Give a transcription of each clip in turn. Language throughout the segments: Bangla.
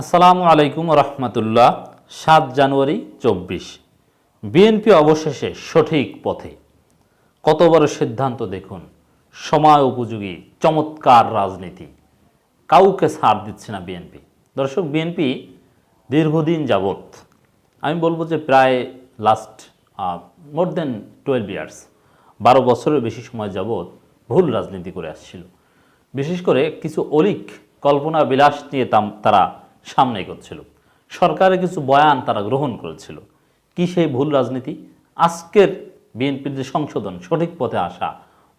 আসসালামু আলাইকুম রহমতুল্লাহ, সাত জানুয়ারি চব্বিশ। বিএনপি অবশেষে সঠিক পথে। কত বড় সিদ্ধান্ত দেখুন, সময় উপযোগী, চমৎকার রাজনীতি। কাউকে ছাড় দিচ্ছে না বিএনপি। দর্শক, বিএনপি দীর্ঘদিন যাবৎ, আমি বলব যে প্রায় last more than twelve years বারো বছরের বেশি সময় যাবৎ ভুল রাজনীতি করে আসছিল। বিশেষ করে কিছু অলিক কল্পনা বিলাস নিয়ে তারা সামনে এগোচ্ছিল। সরকারের কিছু বয়ান তারা গ্রহণ করেছিল। কি সেই ভুল রাজনীতি? আজকের বিএনপির যে সংশোধন, সঠিক পথে আসা,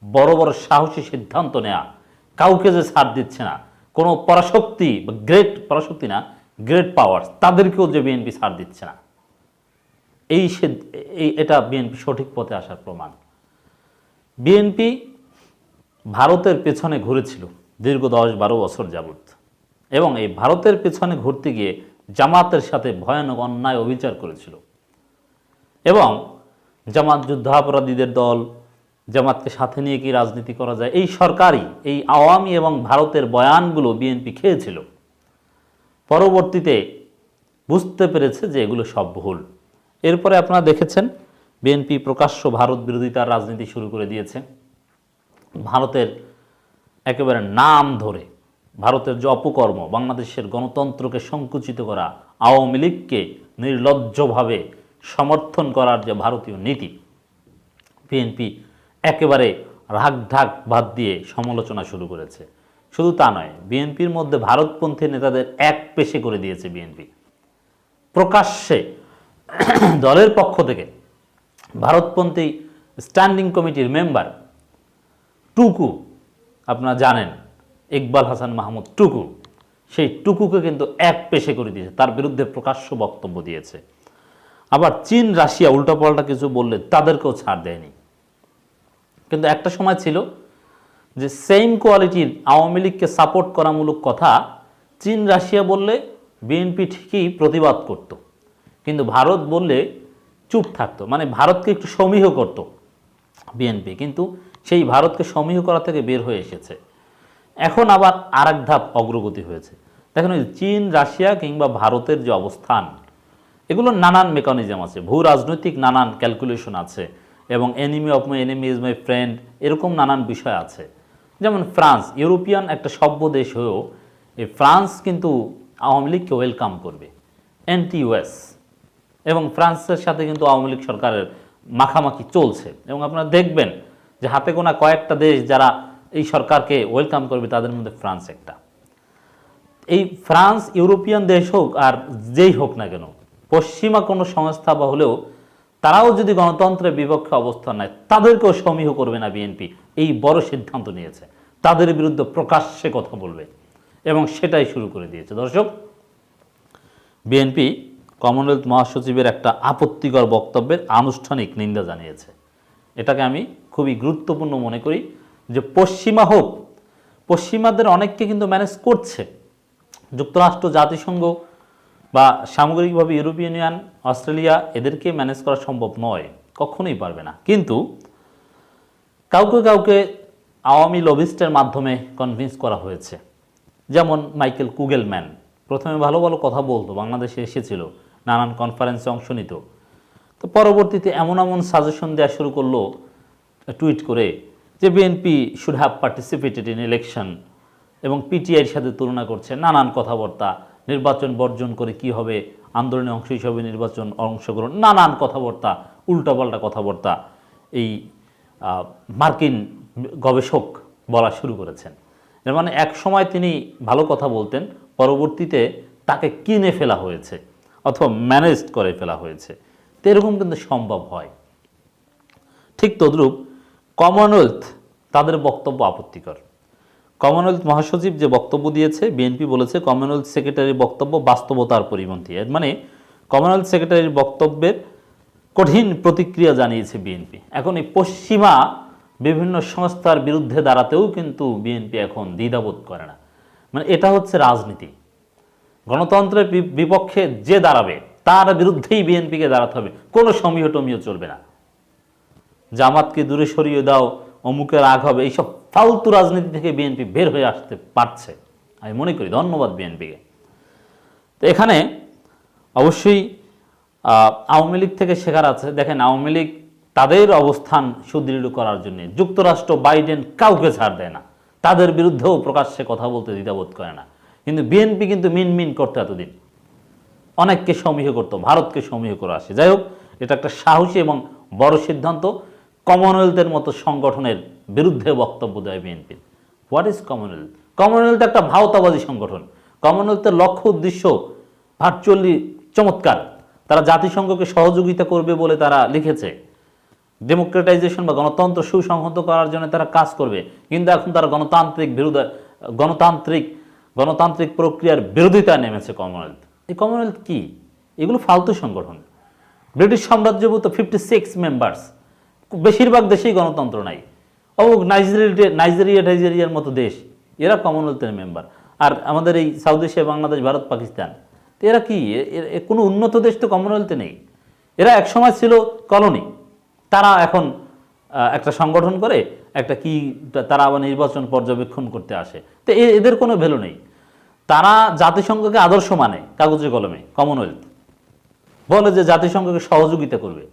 বড় বড় সাহসী সিদ্ধান্ত নেয়া, কাউকে যে ছাড় দিচ্ছে না, কোনো পরাশক্তি বা গ্রেট পরাশক্তি না গ্রেট পাওয়ার তাদেরকেও যে বিএনপি ছাড় দিচ্ছে না। এই এই, এটা বিএনপি সঠিক পথে আসার প্রমাণ। বিএনপি ভারতের পেছনে ঘুরেছিল দীর্ঘ দশ বারো বছর যাবৎ। এবং এই ভারতের পেছনে ঘুরতে গিয়ে জামাতের সাথে ভয়ানক অন্যায় অবিচার করেছিল। এবং জামাত যুদ্ধাপরাধীদের দল, জামাতকে সাথে নিয়ে কি রাজনীতি করা যায়, এই সরকারই এই আওয়ামী এবং ভারতের বয়ানগুলো বিএনপি খেয়েছিল। পরবর্তীতে বুঝতে পেরেছে যে এগুলো সব ভুল। এরপরে আপনারা দেখেছেন, বিএনপি প্রকাশ্য ভারত বিরোধিতার রাজনীতি শুরু করে দিয়েছে। ভারতের একেবারে নাম ধরে ভারতের যে অপকর্ম বাংলাদেশের গণতন্ত্রকে সংকুচিত করা, আওয়ামী লীগকে নির্লজ্জভাবে সমর্থন করার যে ভারতীয় নীতি, বিএনপি একেবারে ঢাক বাদ দিয়ে সমালোচনা শুরু করেছে। শুধু তা নয়, বিএনপির মধ্যে ভারতপন্থী নেতাদের এক পেশে করে দিয়েছে বিএনপি। প্রকাশ্যে দলের পক্ষ থেকে ভারতপন্থী স্ট্যান্ডিং কমিটির মেম্বার টুকু, আপনারা জানেন ইকবাল হাসান মাহমুদ টুকু। সেই টুকুকে কিন্তু এক পেশে করে দিয়েছে। তার বিরুদ্ধে প্রকাশ্য বক্তব্য দিয়েছে। আবার চীন, রাশিয়া উল্টাপাল্টা কিছু বললে তাদেরকেও ছাড় দেয়নি। কিন্তু একটা সময় ছিল যে সেম কোয়ালিটির আওয়ামী লীগকে সাপোর্ট করামূলক কথা চীন, রাশিয়া বললে বিএনপি ঠিকই প্রতিবাদ করত। কিন্তু ভারত বললে চুপ থাকতো। মানে ভারতকে একটু সমীহ করত বিএনপি। কিন্তু সেই ভারতকে সমীহ করা থেকে বের হয়ে এসেছে। এখন আবার আর ধাপ অগ্রগতি হয়েছে। দেখেন চীন, রাশিয়া কিংবা ভারতের যে অবস্থান, এগুলো নানান মেকানিজম আছে। ভূ রাজনৈতিক নানান ক্যালকুলেশন আছে এবং enemy of my enemy is my friend এরকম নানান বিষয় আছে। যেমন ফ্রান্স, ইউরোপিয়ান একটা সভ্য দেশ হয়েও এই ফ্রান্স কিন্তু আওয়ামী লীগকে ওয়েলকাম করবে। অ্যান্টি ইউএস এবং ফ্রান্সের সাথে কিন্তু আওয়ামী লীগ সরকারের মাখামাখি চলছে। এবং আপনারা দেখবেন যে হাতে গোনা কয়েকটা দেশ যারা এই সরকারকে ওয়েলকাম করবে তাদের মধ্যে ফ্রান্স একটা। এই ফ্রান্স ইউরোপিয়ান দেশ হোক আর যেই হোক না কেন, পশ্চিমা কোনো সংস্থা বা হলেও তারাও যদি গণতন্ত্রের বিপক্ষে অবস্থান নেয়, তাদেরকেও সমীহ করবে না বিএনপি এই বড় সিদ্ধান্ত নিয়েছে। তাদের বিরুদ্ধে প্রকাশ্যে কথা বলবে এবং সেটাই শুরু করে দিয়েছে। দর্শক বিএনপি কমনওয়েলথ মহাসচিবের একটা আপত্তিকর বক্তব্যের আনুষ্ঠানিক নিন্দা জানিয়েছে। এটাকে আমি খুবই গুরুত্বপূর্ণ মনে করি। যে পশ্চিমা হোক, পশ্চিমাদের অনেককে কিন্তু ম্যানেজ করছে। যুক্তরাষ্ট্র, জাতিসংঘ বা সামগ্রিকভাবে ইউরোপিয়ান ইউনিয়ন, অস্ট্রেলিয়া, এদেরকে ম্যানেজ করা সম্ভব নয়, কখনোই পারবে না। কিন্তু কাউকে কাউকে আওয়ামী লবিস্টের মাধ্যমে কনভিন্স করা হয়েছে। যেমন মাইকেল কুগেলম্যান, প্রথমে ভালো ভালো কথা বলতো, বাংলাদেশে এসেছিল, নানান কনফারেন্সে অংশ নিত। তো পরবর্তীতে এমন এমন সাজেশন দেওয়া শুরু করল টুইট করে যে BNP should have participated in election এবং পিটিআইয়ের সাথে তুলনা করছে, নানান কথাবার্তা, নির্বাচন বর্জন করে কি হবে, আন্দোলনে অংশ হিসাবে নির্বাচন অংশগ্রহণ, নানান কথাবার্তা, উল্টাপাল্টা কথাবার্তা এই মার্কিন গবেষক বলা শুরু করেছেন। এর মানে এক সময় তিনি ভালো কথা বলতেন, পরবর্তীতে তাকে কিনে ফেলা হয়েছে অথবা ম্যানেজড করে ফেলা হয়েছে। তো এরকম কিন্তু সম্ভব হয়। ঠিক তদ্রূপ কমনওয়েলথ তাদের বক্তব্য আপত্তিকর। কমনওয়েলথ মহাসচিব যে বক্তব্য দিয়েছে বিএনপি বলেছে কমনওয়েলথ সেক্রেটারির বক্তব্য বাস্তবতার পরিপন্থী। এর মানে কমনওয়েলথ সেক্রেটারির বক্তব্যের কঠিন প্রতিক্রিয়া জানিয়েছে বিএনপি এখন এই পশ্চিমা বিভিন্ন সংস্থার বিরুদ্ধে দাঁড়াতেও কিন্তু বিএনপি এখন দ্বিধাবোধ করে না। মানে এটা হচ্ছে রাজনীতি। গণতন্ত্রের বিপক্ষে যে দাঁড়াবে, তার বিরুদ্ধেই বিএনপিকে দাঁড়াতে হবে। কোনো সমীহ টমিও চলবে না। জামাতকে দূরে সরিয়ে দাও অমুকে রাগ হবে। এইসব ফালতু রাজনীতি থেকে বিএনপি বের হয়ে আসতে পারছে। আমি মনে করি ধন্যবাদ বিএনপিকে তো এখানে অবশ্যই আওয়ামী লীগ থেকে শেখার আছে। দেখেন, আওয়ামী লীগ তাদের অবস্থান সুদৃঢ় করার জন্য। যুক্তরাষ্ট্র বাইডেন কাউকে ছাড় দেয় না। তাদের বিরুদ্ধেও প্রকাশ্যে কথা বলতে দ্বিধাবোধ করে না। কিন্তু বিএনপি কিন্তু মিন মিন করতো এতদিন। অনেককে সমীহ করতো, ভারতকে সমীহ করে আসে। যাই হোক, এটা একটা সাহসী এবং বড় সিদ্ধান্ত। কমনওয়েলথের মতো সংগঠনের বিরুদ্ধে বক্তব্য দেয় BNP what is Commonwealth Commonwealth একটা ভাওতাবাদী সংগঠন। কমনওয়েলথের লক্ষ্য উদ্দেশ্য ভার্চুয়ালি চমৎকার। তারা জাতিসংঘকে সহযোগিতা করবে বলে তারা লিখেছে। ডেমোক্রেটাইজেশন বা গণতন্ত্র সুসংহত করার জন্য তারা কাজ করবে। কিন্তু এখন তারা গণতান্ত্রিক বিরোধ, গণতান্ত্রিক গণতান্ত্রিক প্রক্রিয়ার বিরোধিতা নেমেছে কমনওয়েলথ এই কমনওয়েলথ কি? এগুলো ফালতু সংগঠন। ব্রিটিশ সাম্রাজ্যভূত ফিফটি সিক্স মেম্বার্স বেশিরভাগ দেশেই গণতন্ত্র নাই। ও নাইজেরিয়া নাইজেরিয়া টাইজেরিয়ার মতো দেশ, এরা কমনওয়েলথের মেম্বার আর আমাদের এই সাউথ এশিয়া বাংলাদেশ ভারত পাকিস্তান তো এরা কি? কোনো উন্নত দেশ তো কমনওয়েলথে নেই। এরা একসময় ছিল কলোনি তারা এখন একটা সংগঠন করে, একটা কি তারা আবার নির্বাচন পর্যবেক্ষণ করতে আসে। তো এদের কোনো ভ্যালু নেই। তারা জাতিসংঘকে আদর্শ মানে কাগজে কলমে কমনওয়েলথ বলে যে জাতিসংঘকে সহযোগিতা করবে।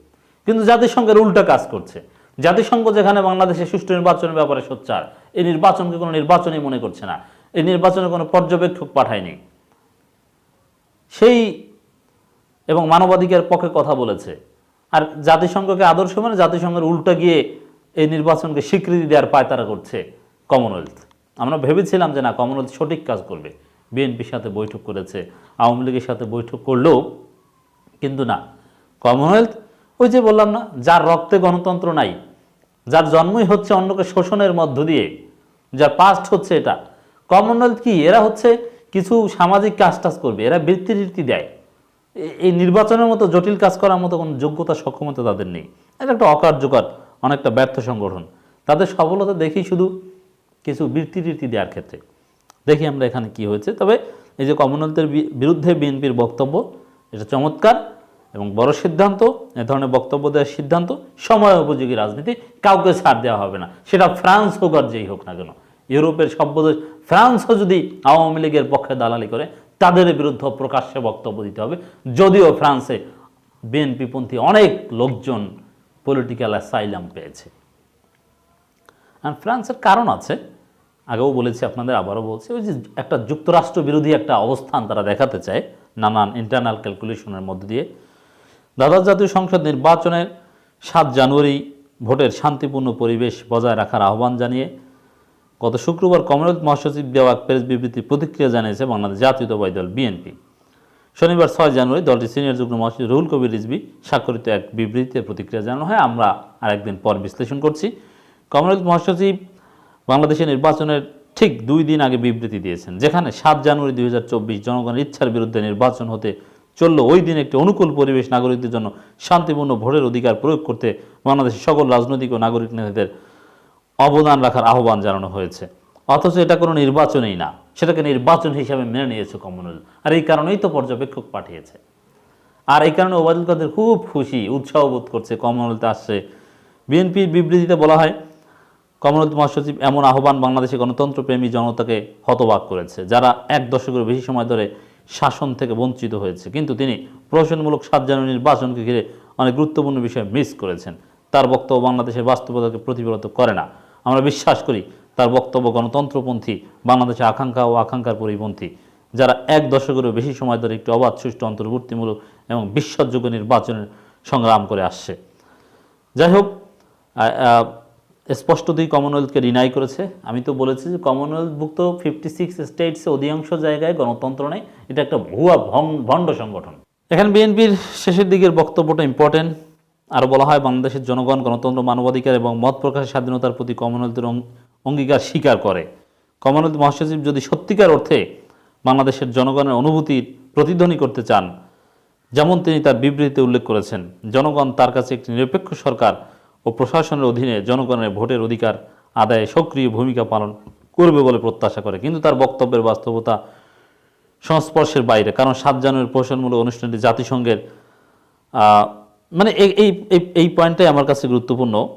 কিন্তু জাতিসংঘের উল্টা কাজ করছে। জাতিসংঘ যেখানে বাংলাদেশে সুষ্ঠু নির্বাচনের ব্যাপারে সোচ্চার, এই নির্বাচনকে কোনো নির্বাচনই মনে করছে না। এই নির্বাচনে কোনো পর্যবেক্ষক পাঠায়নি। সেই এবং মানবাধিকার পক্ষে কথা বলেছে। আর জাতিসংঘকে আদর্শ মানে জাতিসংঘের উল্টা গিয়ে এই নির্বাচনকে স্বীকৃতি দেওয়ার পায়তারা করছে কমনওয়েলথ। আমরা ভেবেছিলাম যে না, কমনওয়েলথ সঠিক কাজ করবে। বিএনপির সাথে বৈঠক করেছে, আওয়ামী লীগের সাথে বৈঠক করলেও কিন্তু না। কমনওয়েলথ ওই যে বললাম না, যার রক্তে গণতন্ত্র নাই, যার জন্মই হচ্ছে অন্যকে শোষণের মধ্য দিয়ে, যার পাস্ট হচ্ছে এটা। কমনওয়েলথ কি? এরা হচ্ছে কিছু সামাজিক কাজ টাজ করবে, এরা বৃত্তি বৃত্তি দেয় এই নির্বাচনের মতো জটিল কাজ করার মতো কোনো যোগ্যতা, সক্ষমতা তাদের নেই। এটা একটা অকার্যকর, অনেকটা ব্যর্থ সংগঠন। তাদের সফলতা দেখি শুধু কিছু বৃত্তি বৃত্তি দেওয়ার ক্ষেত্রে। দেখি আমরা এখানে কি হয়েছে। তবে এই যে কমনওয়েলথের বিরুদ্ধে বিএনপির বক্তব্য, এটা চমৎকার। এবং বড় সিদ্ধান্ত, এ ধরনের বক্তব্য দেওয়ার সিদ্ধান্ত, সময় উপযোগী রাজনীতি কাউকে ছাড় দেওয়া হবে না। সেটা ফ্রান্স হোক আর যেই হোক না কেন। ইউরোপের সভ্য দেশ ফ্রান্সও যদি আওয়ামী লীগের পক্ষে দালালি করে, তাদের বিরুদ্ধে প্রকাশ্যে বক্তব্য দিতে হবে। যদিও ফ্রান্সে বিএনপিপন্থী অনেক লোকজন পলিটিক্যাল অ্যাসাইলাম পেয়েছে। আর ফ্রান্সের কারণ আছে, আগেও বলেছি, আপনাদের আবারও বলছি, ওই যে একটা যুক্তরাষ্ট্র বিরোধী একটা অবস্থান তারা দেখাতে চায়, নানান ইন্টারনাল ক্যালকুলেশনের মধ্য দিয়ে। দ্বাদশ জাতীয় সংসদ নির্বাচনের সাত জানুয়ারি ভোটের শান্তিপূর্ণ পরিবেশ বজায় রাখার আহ্বান জানিয়ে গত শুক্রবার কমনওয়েলথ মহাসচিব দেওয়া প্রেস বিবৃতির প্রতিক্রিয়া জানিয়েছে বাংলাদেশ জাতীয়তাবাদী দল বিএনপি। শনিবার ছয় জানুয়ারি দলটির সিনিয়র যুগ্ম মহাসচিব রুহুল কবির রিজভি স্বাক্ষরিত এক বিবৃতিতে প্রতিক্রিয়া জানানো হয়। আমরা আরেকদিন পর বিশ্লেষণ করছি। কমনওয়েলথ মহাসচিব বাংলাদেশের নির্বাচনের ঠিক দুই দিন আগে বিবৃতি দিয়েছেন, যেখানে সাত জানুয়ারি দুই হাজার চব্বিশ জনগণের ইচ্ছার বিরুদ্ধে নির্বাচন হতে চলল ওই দিন একটি অনুকূল পরিবেশ নাগরিকদের জন্য শান্তিপূর্ণ ভোটের অধিকার প্রয়োগ করতে বাংলাদেশের সকল রাজনৈতিক ও নাগরিক নেতাদের অবদান রাখার আহ্বান জানানো হয়েছে। অথচ এটা কোনো নির্বাচনই না, সেটাকে নির্বাচন হিসাবে মেনে নিয়েছে কমনওয়েলথ আর এই কারণেই তো পর্যবেক্ষক পাঠিয়েছে। আর এই কারণে ওবায়দুল কাদের খুব খুশি, উৎসাহ বোধ করছে কমনওয়েলথে আসছে। বিএনপির বিবৃতিতে বলা হয় কমনওয়েলথ মহাসচিব এমন আহ্বান বাংলাদেশে গণতন্ত্রপ্রেমী জনতাকে হতবাক করেছে, যারা এক দশকের বেশি সময় ধরে শাসন থেকে বঞ্চিত হয়েছে। কিন্তু তিনি প্রশাসনমূলক সাত জানুয়ারি নির্বাচনকে ঘিরে অনেক গুরুত্বপূর্ণ বিষয় মিস করেছেন। তার বক্তব্য বাংলাদেশের বাস্তবতাকে প্রতিফলিত করে না। আমরা বিশ্বাস করি তার বক্তব্য গণতন্ত্রপন্থী, বাংলাদেশের আকাঙ্ক্ষা ও আকাঙ্ক্ষার পরিপন্থী, যারা এক দশকেরও বেশি সময় ধরে একটি অবাধ, সুষ্ঠু অন্তর্বর্তীমূলক এবং বিশ্বাসযোগ্য নির্বাচনের সংগ্রাম করে আসছে। যাই হোক স্পষ্টতই কমনওয়েলথকে রিনাই করেছে। আমি তো বলেছি যে কমনওয়েলথভুক্ত ফিফটি সিক্স স্টেটসে অধিকাংশ জায়গায় গণতন্ত্র নেই। এটা একটা ভুয়া ভণ্ড সংগঠন। এখানে বিএনপির শেষের দিকের বক্তব্যটা ইম্পর্টেন্ট আর বলা হয়, বাংলাদেশের জনগণ গণতন্ত্র, মানবাধিকার এবং মত প্রকাশের স্বাধীনতার প্রতি কমনওয়েলথের অঙ্গীকার স্বীকার করে। কমনওয়েলথ মহাসচিব যদি সত্যিকার অর্থে বাংলাদেশের জনগণের অনুভূতির প্রতিধ্বনি করতে চান, যেমন তিনি তার বিবৃতিতে উল্লেখ করেছেন, জনগণ তার কাছে একটি নিরপেক্ষ সরকার ও প্রশাসনের অধীনে জনগণের ভোটের অধিকার আদায়ে সক্রিয় ভূমিকা পালন করবে বলে প্রত্যাশা করে। কিন্তু তার বক্তব্যের বাস্তবতা সংস্পর্শের বাইরে। কারণ সাত জানুয়ারির প্রশাসনমূলক অনুষ্ঠানটি জাতিসংঘের মানে এই এই, এই- পয়েন্টটাই আমার কাছে গুরুত্বপূর্ণ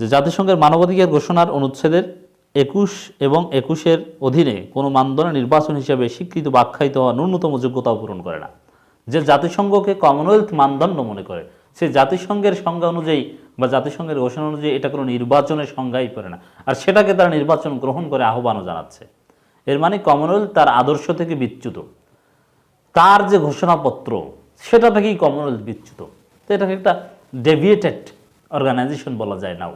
যে জাতিসংঘের মানবাধিকার ঘোষণার অনুচ্ছেদের একুশ এবং একুশের অধীনে কোনো মানদণ্ড নির্বাচন হিসেবে স্বীকৃত বা আখ্যায়িত হওয়া ন্যূনতম যোগ্যতাও পূরণ করে না। যে জাতিসংঘকে কমনওয়েলথ মানদণ্ড মনে করে, সে জাতিসংঘের সংজ্ঞা অনুযায়ী বা জাতিসংঘের ঘোষণা অনুযায়ী এটা কোনো নির্বাচনের সংজ্ঞাই পড়ে না। আর সেটাকে তারা নির্বাচন গ্রহণ করে আহ্বানও জানাচ্ছে। এর মানে কমনওয়েলথ তার আদর্শ থেকে বিচ্যুত। তার যে ঘোষণাপত্র, সেটা থেকেই কমনওয়েলথ বিচ্যুত। তো এটাকে একটা ডেভিয়েটেড অর্গানাইজেশন বলা যায় নাও